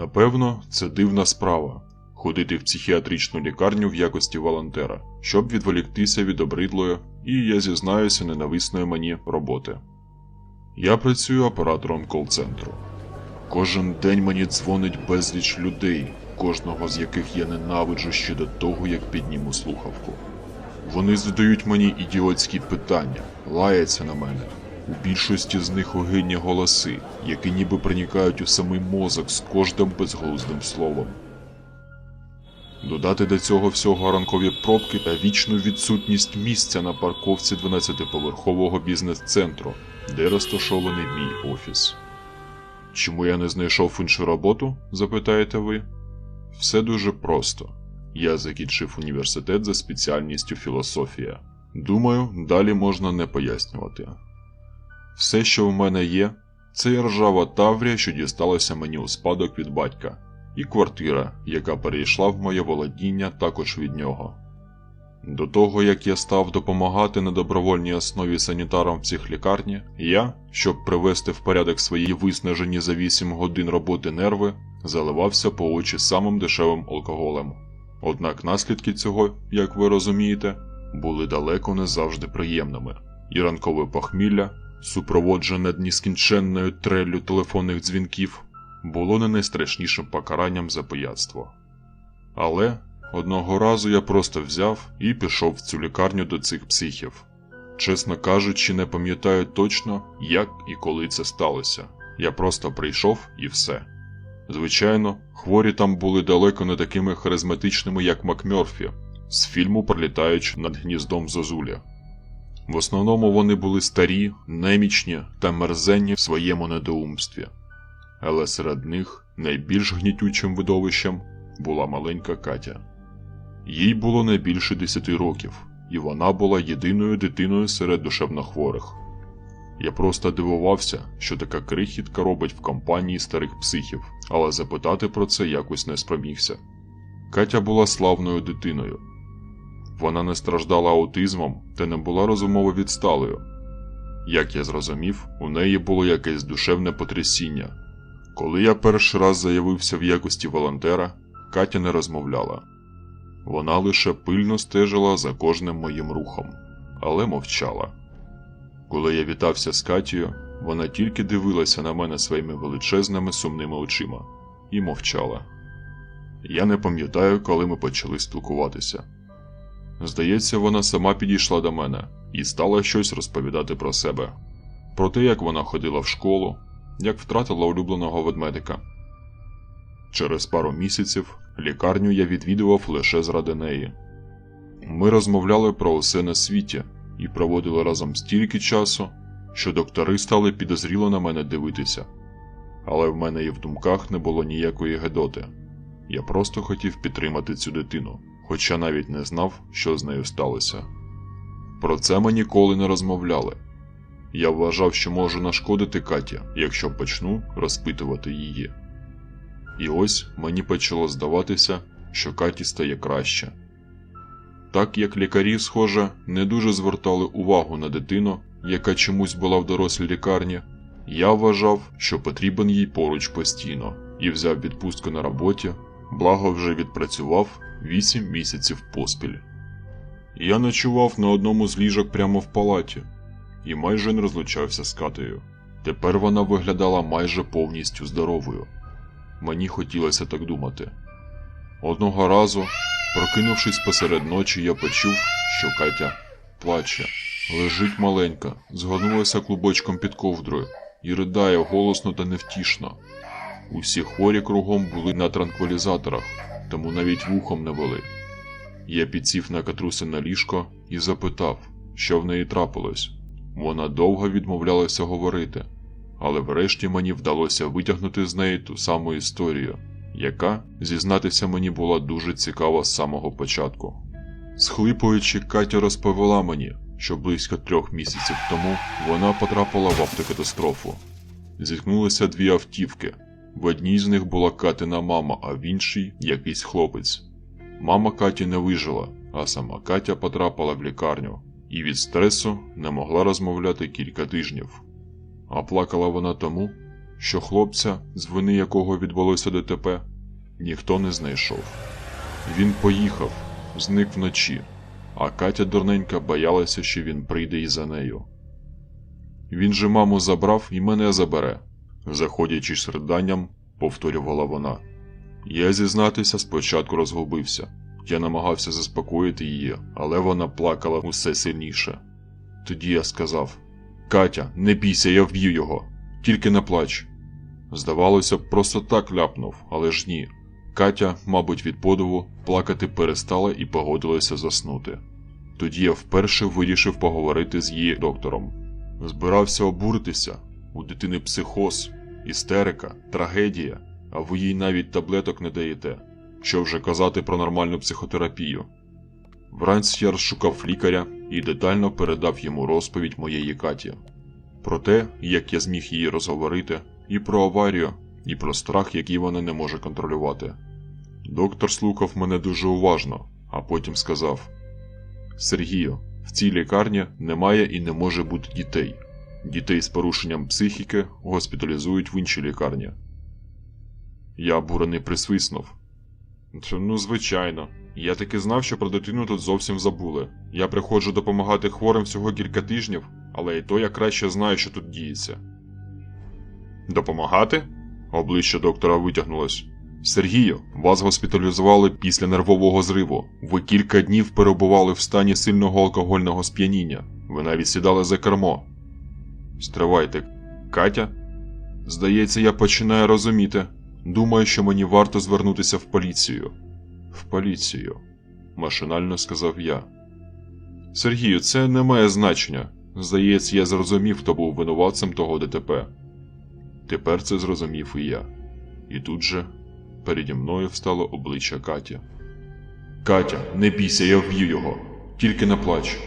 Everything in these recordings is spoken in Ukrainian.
Напевно, це дивна справа ходити в психіатричну лікарню в якості волонтера, щоб відволіктися від обридлої і, я зізнаюся, ненависної мені роботи. Я працюю оператором кол-центру. Кожен день мені дзвонить безліч людей, кожного з яких я ненавиджу ще до того, як підніму слухавку. Вони задають мені ідіотські питання, лаяться на мене. У більшості з них огидні голоси, які ніби проникають у самий мозок з кожним безглуздим словом. Додати до цього всього ранкові пробки та вічну відсутність місця на парковці 12-поверхового бізнес-центру, де розташований мій офіс. Чому я не знайшов іншу роботу? запитаєте ви? Все дуже просто. Я закінчив університет за спеціальністю філософія. Думаю, далі можна не пояснювати. Все, що в мене є, це ржава Таврія, що дісталася мені у спадок від батька, і квартира, яка перейшла в моє володіння також від нього. До того, як я став допомагати на добровольній основі санітарам в психлікарні, я, щоб привести в порядок свої виснажені за 8 годин роботи нерви, заливався по очі самим дешевим алкоголем. Однак наслідки цього, як ви розумієте, були далеко не завжди приємними, і ранкове похмілля, супроводжене нескінченною треллю телефонних дзвінків, було не найстрашнішим покаранням за пияцтво. Але одного разу я просто взяв і пішов в цю лікарню до цих психів. Чесно кажучи, не пам'ятаю точно, як і коли це сталося. Я просто прийшов і все. Звичайно, хворі там були далеко не такими харизматичними, як Макмерфі, з фільму пролітаючи над гніздом Зозулі. В основному вони були старі, немічні та мерзенні в своєму недоумстві. Але серед них найбільш гнітючим видовищем була маленька Катя. Їй було не більше 10 років, і вона була єдиною дитиною серед душевнохворих. Я просто дивувався, що така крихітка робить в компанії старих психів, але запитати про це якось не спромігся. Катя була славною дитиною. Вона не страждала аутизмом та не була розумово відсталою. Як я зрозумів, у неї було якесь душевне потрясіння. Коли я перший раз заявився в якості волонтера, Катя не розмовляла. Вона лише пильно стежила за кожним моїм рухом, але мовчала. Коли я вітався з Катією, вона тільки дивилася на мене своїми величезними сумними очима і мовчала. Я не пам'ятаю, коли ми почали спілкуватися. Здається, вона сама підійшла до мене і стала щось розповідати про себе, про те, як вона ходила в школу, як втратила улюбленого ведмедика. Через пару місяців лікарню я відвідував лише заради неї. Ми розмовляли про усе на світі і проводили разом стільки часу, що доктори стали підозріло на мене дивитися. Але в мене і в думках не було ніякої гедоти. Я просто хотів підтримати цю дитину, хоча навіть не знав, що з нею сталося. Про це ми ніколи не розмовляли. Я вважав, що можу нашкодити Каті, якщо почну розпитувати її. І ось мені почало здаватися, що Каті стає краще. Так як лікарі, схоже, не дуже звертали увагу на дитину, яка чомусь була в дорослій лікарні, я вважав, що потрібен їй поруч постійно, і взяв відпустку на роботі, благо вже відпрацював 8 місяців поспіль. Я ночував на одному з ліжок прямо в палаті і майже не розлучався з Катею. Тепер вона виглядала майже повністю здоровою. Мені хотілося так думати. Одного разу, прокинувшись посеред ночі, я почув, що Катя плаче, лежить маленька, згорнулася клубочком під ковдрою і ридає голосно та невтішно. Усі хворі кругом були на транквілізаторах, тому навіть вухом не вели. Я підсів на катрусине ліжко і запитав, що в неї трапилось. Вона довго відмовлялася говорити, але врешті мені вдалося витягнути з неї ту саму історію, яка, зізнатися мені, була дуже цікава з самого початку. Схлипуючи, Катя розповіла мені, що близько трьох місяців тому вона потрапила в автокатастрофу. Зіткнулися дві автівки. В одній з них була Катина мама, а в іншій якийсь хлопець. Мама Каті не вижила, а сама Катя потрапила в лікарню і від стресу не могла розмовляти кілька тижнів. А плакала вона тому, що хлопця, з вини якого відбулося ДТП, ніхто не знайшов. Він поїхав, зник вночі, а Катя дурненька боялася, що він прийде і за нею. Він же маму забрав і мене забере, заходячи з риданням, повторювала вона. Я зізнатися спочатку розгубився. Я намагався заспокоїти її, але вона плакала усе сильніше. Тоді я сказав: Катя, не бійся, я вб'ю його, тільки не плач. Здавалося просто так ляпнув, але ж ні. Катя, мабуть, від подиву, плакати перестала і погодилася заснути. Тоді я вперше вирішив поговорити з її доктором. Збирався обуритися. У дитини психоз, істерика, трагедія, а ви їй навіть таблеток не даєте. Що вже казати про нормальну психотерапію. Вранці я розшукав лікаря і детально передав йому розповідь моєї Каті. Про те, як я зміг її розговорити, і про аварію, і про страх, який вона не може контролювати. Доктор слухав мене дуже уважно, а потім сказав: Сергію, в цій лікарні немає і не може бути дітей. Дітей з порушенням психіки госпіталізують в іншій лікарні. Я обурений присвиснув. Ну, звичайно. Я таки знав, що про дитину тут зовсім забули. Я приходжу допомагати хворим всього кілька тижнів, але і то я краще знаю, що тут діється. Допомагати? Обличчя доктора витягнулось. Сергію, вас госпіталізували після нервового зриву. Ви кілька днів перебували в стані сильного алкогольного сп'яніння. Ви навіть сідали за кермо. Стривайте, Катя? Здається, я починаю розуміти. Думаю, що мені варто звернутися в поліцію. В поліцію, машинально сказав я. Сергію, це не має значення. Здається, я зрозумів, хто був винуватцем того ДТП. Тепер це зрозумів і я. І тут же переді мною встало обличчя Каті. Катя, не бійся, я вб'ю його, тільки не плач.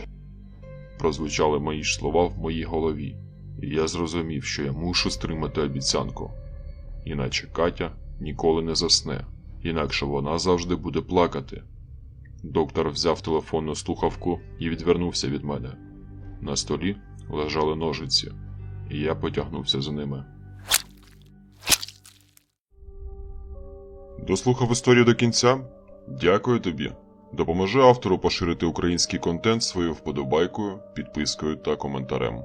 Прозвучали мої ж слова в моїй голові, і я зрозумів, що я мушу стримати обіцянку. Іначе Катя ніколи не засне, інакше вона завжди буде плакати. Доктор взяв телефонну слухавку і відвернувся від мене. На столі лежали ножиці, і я потягнувся за ними. Дослухав історію до кінця? Дякую тобі. Допоможи автору поширити український контент своєю вподобайкою, підпискою та коментарем.